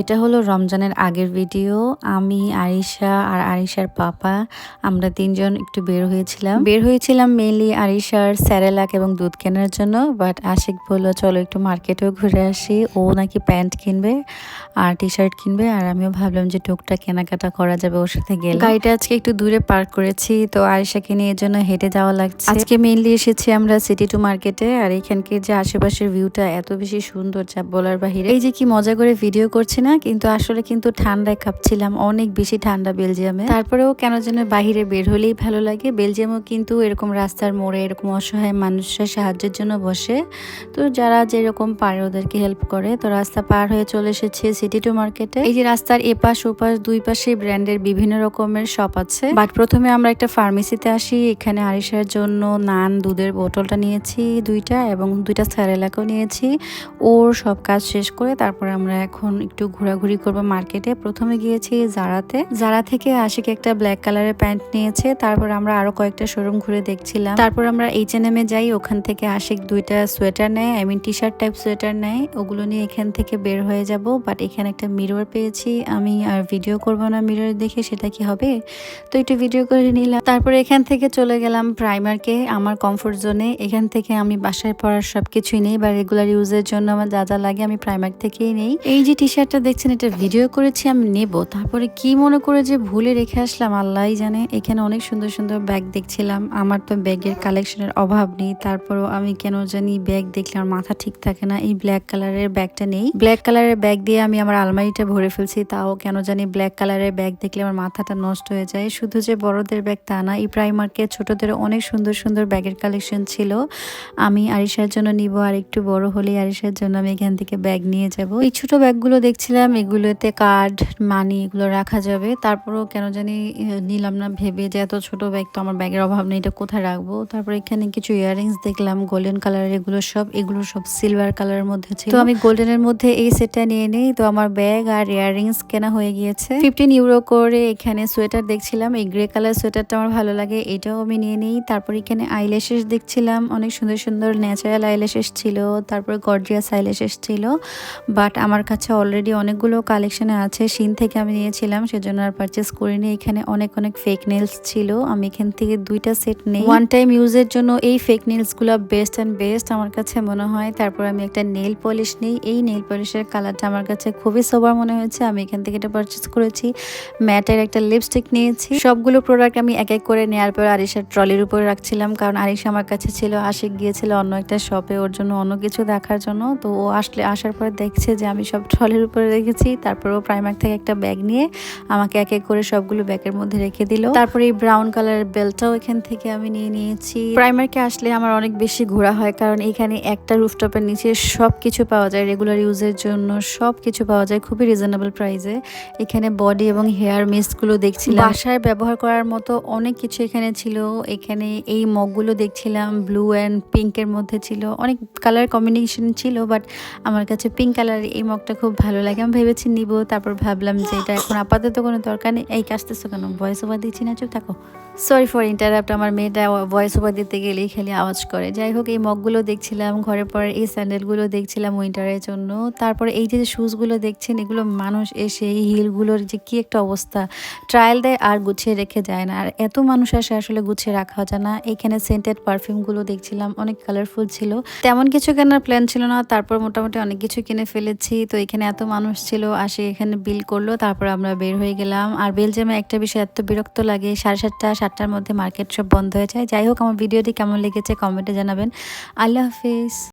এটা হলো রমজানের আগের ভিডিও। আমি, আরিশা আর আরিশার পাপা, আমরা তিনজন একটু বের হয়েছিলাম। বের হয়েছিলাম মেনলি আরিশার স্যারেলাক এবং দুধ কেনার জন্য বাট আশিক বলল, চলো একটু মার্কেটেও ঘুরে আসি। ও নাকি প্যান্ট কিনবে আর টি শার্ট কিনবে, আর আমিও ভাবলাম যে টুকটা কেনাকাটা করা যাবে ওর সাথে গেলে। গাড়িটা আজকে একটু দূরে পার্ক করেছি, তো আরিশাকে নিয়ে এর জন্য হেঁটে যাওয়া লাগছে। আজকে মেনলি এসেছি আমরা সিটি টু মার্কেটে আর এখানকে যে আশেপাশের ভিউটা এত বেশি সুন্দর যা বলার বাহিরে। এই যে কি মজা করে ভিডিও করছি না, কিন্তু আসলে কিন্তু ঠান্ডায় কাঁপছিলাম, অনেক বেশি ঠান্ডা বেলজিয়ামে। তারপরেও কেন যেন বাহিরে বের হলেই ভালো লাগে। বেলজিয়ামও কিন্তু এরকম রাস্তার মোড়ে এরকম অসহায় মানুষের সাহায্যের জন্য বসে। তো যারা যেরকম পারে ওদেরকে হেল্প করে। তো রাস্তা পার হয়ে চলে এসেছে সিটি টু মার্কেটে এই যে রাস্তার এপাশ ওপাশ দুই পাশে ব্র্যান্ডের বিভিন্ন রকমের শপ আছে। বাট প্রথমে আমরা একটা ফার্মেসিতে আসি। এখানে আরিসার জন্য নান, দুধের বোতলটা নিয়েছি, দুইটা এবং দুইটা স্যারেলাকেও নিয়েছি। ওর সব কাজ শেষ করে তারপর আমরা এখন একটু ঘোরাঘুরি করব মার্কেটে। প্রথমে গিয়েছি জারাতে। জারা থেকে আশিক একটা ব্ল্যাক কালারের প্যান্ট নিয়েছে। তারপর আমরা আরও কয়েকটা শোরুম ঘুরে দেখছিলাম। তারপর আমরা এইচ এন এম এ যাই। ওখান থেকে আশিক দুইটা সোয়েটার নেয়। I mean T shirt type sweater নেয়। ওগুলো নিয়ে এখান থেকে বের হয়ে যাব। বাট এখানে একটা মিরর পেয়েছি। আমি আর ভিডিও করব না মিরর দেখে সেটা কি হবে? তো একটু ভিডিও করে নিলাম। তারপরে এখান থেকে চলে গেলাম প্রাইমারকে আমার কমফোর্ট জোনে এখান থেকে আমি বাসায় পড়ার সব কিছুই নেই। বা রেগুলার ইউজের জন্য আমার যা যা লাগে আমি প্রাইমার থেকেই নেই। এই যে টি শার্টটা দেখছেন এটা ভিডিও করেছি, আমি নেব। তারপরে কি মনে করে যে ভুলে রেখে আসলাম, আল্লাহই জানে। এখানে অনেক সুন্দর সুন্দর ব্যাগ দেখছিলাম। আমার তো ব্যাগের কালেকশনের অভাব নেই। তারপরও আমি কেন জানি ব্যাগ দেখলে আমার মাথা ঠিক থাকে না। এই ব্ল্যাক কালারের ব্যাগটা নেই। ব্ল্যাক কালারের ব্যাগ দিয়ে আমি আমার আলমারিটা ভরে ফেলছি। তাও কেন জানি ব্ল্যাক কালারের ব্যাগ দেখলে আমার মাথাটা নষ্ট হয়ে যায়। শুধু যে বড়দের ব্যাগ তা না, এই প্রাইমার্কে ছোটদের অনেক সুন্দর সুন্দর ব্যাগের কালেকশন ছিল। আমি আরিশার জন্য নিব, আর একটু বড় হলে আরিশার জন্য আমি এখান থেকে ব্যাগ নিয়ে যাব। এই ছোট ব্যাগগুলো দেখছিলাম এগুলোতে কার্ড মানি এগুলো রাখা যাবে। তারপরেও কেন জানি নিলাম না ভেবে যে এত ছোট ব্যাগ তো আমার ব্যাগের অভাব নেই এটা কোথায় রাখব? তারপর এখানে কিছু ইয়াররিংস দেখলাম গোল্ডেন কালারের এগুলো সব এগুলো সব সিলভার কালারের মধ্যে ছিল। তো আমি গোল্ডেনের মধ্যে এই সেটটা নিয়ে নিই তো আমার ব্যাগ আর ইয়াররিংস কেনা হয়ে গিয়েছে। ফিফটিন ইউরো করে এখানে সোয়েটার দেখছিলাম এই গ্রে কালার সোয়েটারটা আমার ভালো লাগে এটাও আমি নিয়ে নিই। তারপর এখানে আইল্যাশেস দেখছিলাম অনেক সুন্দর সুন্দর ন্যাচারাল আইল্যাশেস ছিল তারপর গর্জিয়াস আইল্যাশেস ছিল বাট আমার কাছে অলরেডি অনেকগুলো কালেকশনে আছে। সিন থেকে আমি নিয়েছিলাম, সেজন্য আর পারচেস করিনি। এখানে অনেক অনেক ফেক নেলস ছিল। আমি এখান থেকে দুইটা সেট নেই। ওয়ান টাইম ইউজের জন্য এই ফেক নেলসগুলো বেস্ট অ্যান্ড বেস্ট আমার কাছে মনে হয়। তারপর আমি একটা নেল পলিশ নিই। এই নেল পলিশের কালারটা আমার কাছে খুবই সোবার মনে হয়েছে। আমি এখান থেকে এটা পারচেস করেছি। ম্যাটের একটা লিপস্টিক নিয়েছি। সবগুলো প্রোডাক্ট আমি এক এক করে নেওয়ার পর আরিশার ট্রলির উপরে রাখছিলাম। কারণ আরিশা আমার কাছে ছিল, আশিক গিয়েছিল অন্য একটা শপে ওর জন্য অন্য কিছু দেখার জন্য। তো ও আসলে, আসার পর দেখছে যে আমি সব ট্রলির উপরে রেখেছি। তারপর প্রাইমার থেকে একটা ব্যাগ নিয়ে আমাকে এক এক করে সবগুলো ব্যাগের মধ্যে রেখে দিল। তারপরে এই ব্রাউন কালারের বেলটাও এখান থেকে আমি নিয়ে নিয়েছি। প্রাইমারকে আসলে আমার অনেক বেশি ঘোরা হয় কারণ এখানে একটা রুফটপের নিচে সব কিছু পাওয়া যায়। রেগুলার ইউজের জন্য সব কিছু পাওয়া যায় খুবই রিজনেবল প্রাইসে এখানে বডি এবং হেয়ার মিস্টগুলো দেখছিলাম। বাসায় ব্যবহার করার মতো অনেক কিছু এখানে ছিল। এখানে এই মগগুলো দেখছিলাম ব্লু অ্যান্ড পিঙ্কের মধ্যে ছিল। অনেক কালার কম্বিনেশন ছিল বাট আমার কাছে পিঙ্ক কালার এই মগটা খুব ভালো লাগে আমি ভেবেছি নিব, তারপর ভাবলাম যে এটা এখন আপাতত কোনো দরকার নেই। এই কাজতেছো কেন ভয়েস ওভার দিচ্ছি না, চুপ থাকো। সরি ফর ইন্টারাপ্ট আমার মেয়েটা ভয়েস ওভার দিতে গেলেই খালি আওয়াজ করে। যাই হোক, এই মগগুলো দেখছিলাম ঘরে পরে এই স্যান্ডেলগুলো দেখছিলাম উইন্টারের জন্য। তারপরে এই যে শুজগুলো দেখছেন, এগুলো মানুষ এসে এই হিলগুলোর যে কি একটা অবস্থা। ট্রায়াল দেয় আর গুছিয়ে রেখে যায় না। আর এত মানুষ আসে আসলে গুছিয়ে রাখা যায় না। এখানে সেন্টেড পারফিউমগুলো দেখছিলাম, অনেক কালারফুল ছিল। তেমন কিছু কেনার প্ল্যান ছিল না, তারপর মোটামুটি অনেক কিছু কিনে ফেলেছি। তো এখানে এত মানুষ ছিল, আসে এখানে বিল করল, তারপর আমরা বের হয়ে গেলাম। আর বেলজিয়ামে একটা বিষয় এত বিরক্ত লাগে, সাড়ে সাতটা, সাতটার মধ্যে মার্কেট সব বন্ধ হয়ে যায়। যাই হোক, আমার ভিডিওটি কেমন লেগেছে কমেন্টে জানাবেন। আল্লাহ হাফিজ।